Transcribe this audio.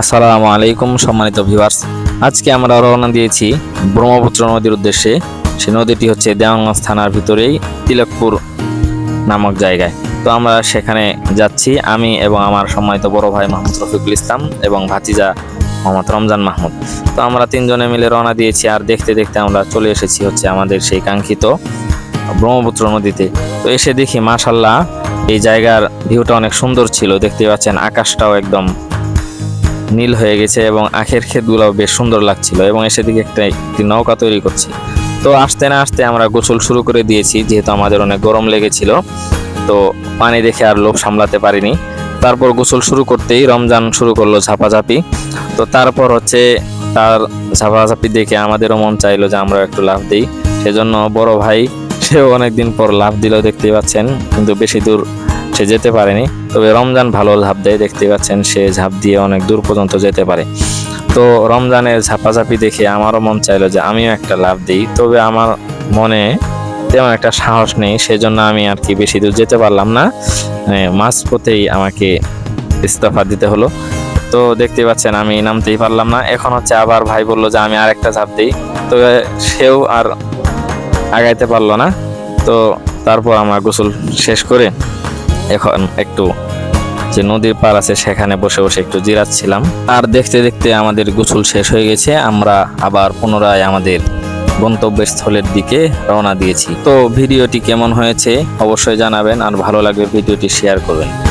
আসসালামু আলাইকুম সম্মানিত ভিউয়ার্স। আজকে আমরা রওনা দিয়েছি ব্রহ্মপুত্র নদীর উদ্দেশ্যে। সে নদীটি হচ্ছে দেওয়ানগঞ্জ থানার ভিতরেই তিলকপুর নামক জায়গায়। তো আমরা সেখানে যাচ্ছি। আমি এবং আমার সম্মানিত বড় ভাই মাহমুদ রফিকুল ইসলাম এবং ভাতিজা মোহাম্মদ রমজান মাহমুদ। তো আমরা তিনজনে মিলে রওনা দিয়েছি আর দেখতে দেখতে আমরা চলে এসেছি হচ্ছে আমাদের সেই কাঙ্ক্ষিত ব্রহ্মপুত্র নদীতে। তো এসে দেখি মাশাল্লাহ এই জায়গার ভিউটা অনেক সুন্দর ছিল। দেখতে পাচ্ছেন, আকাশটাও একদম নীল হয়ে গেছে এবং আখের ক্ষেতগুলো বেশ সুন্দর লাগছিল এবং এসে দিকে একটা একটি নৌকা তৈরি করছি। তো আসতে না আসতে আমরা গোসল শুরু করে দিয়েছি, যেহেতু আমাদের অনেক গরম লেগেছিল। তো পানি দেখে আর লোভ সামলাতে পারিনি। তারপর গোসল শুরু করতেই রমজান শুরু করল ঝাপাঝাপি। তো তারপর হচ্ছে তার ঝাপাঝাপি দেখে আমাদেরও মন চাইলো যে আমরা একটু লাভ দিই। সেজন্য বড় ভাই, সেও অনেকদিন পর লাভ দিল দেখতে পাচ্ছেন। কিন্তু বেশি দূর সে যেতে পারেনি। তবে রমজান ভালো ঝাঁপ দেয়, দেখতে পাচ্ছেন সে ঝাঁপ দিয়ে অনেক দূর পর্যন্ত যেতে পারে। তো রমজানের ঝাপাঝাপি দেখে আমারও মন চাইলো যে আমিও একটা লাভ দিই, তবে আমার মনে তেমন একটা সাহস নেই, সেজন্য আমি আর কি বেশি দূর যেতে পারলাম না। মাঝ পথেই আমাকে ইস্তফা দিতে হলো। তো দেখতে পাচ্ছেন আমি নামতেই পারলাম না। এখন হচ্ছে আবার ভাই বলল যে আমি আর একটা ঝাঁপ দিই তো সেও আর আগাইতে পারল না। তো তারপর আমার গোসল শেষ করে এখন একটু যে নদীর পার আছে, সেখানে বসে বসে একটু জিরাচ্ছিলাম। আর দেখতে দেখতে আমাদের গোসল শেষ হয়ে গেছে, আমরা আবার পুনরায় আমাদের গন্তব্যস্থলের দিকে রওনা দিয়েছি। তো ভিডিওটি কেমন হয়েছে অবশ্যই জানাবেন, আর ভালো লাগবে ভিডিওটি শেয়ার করবেন।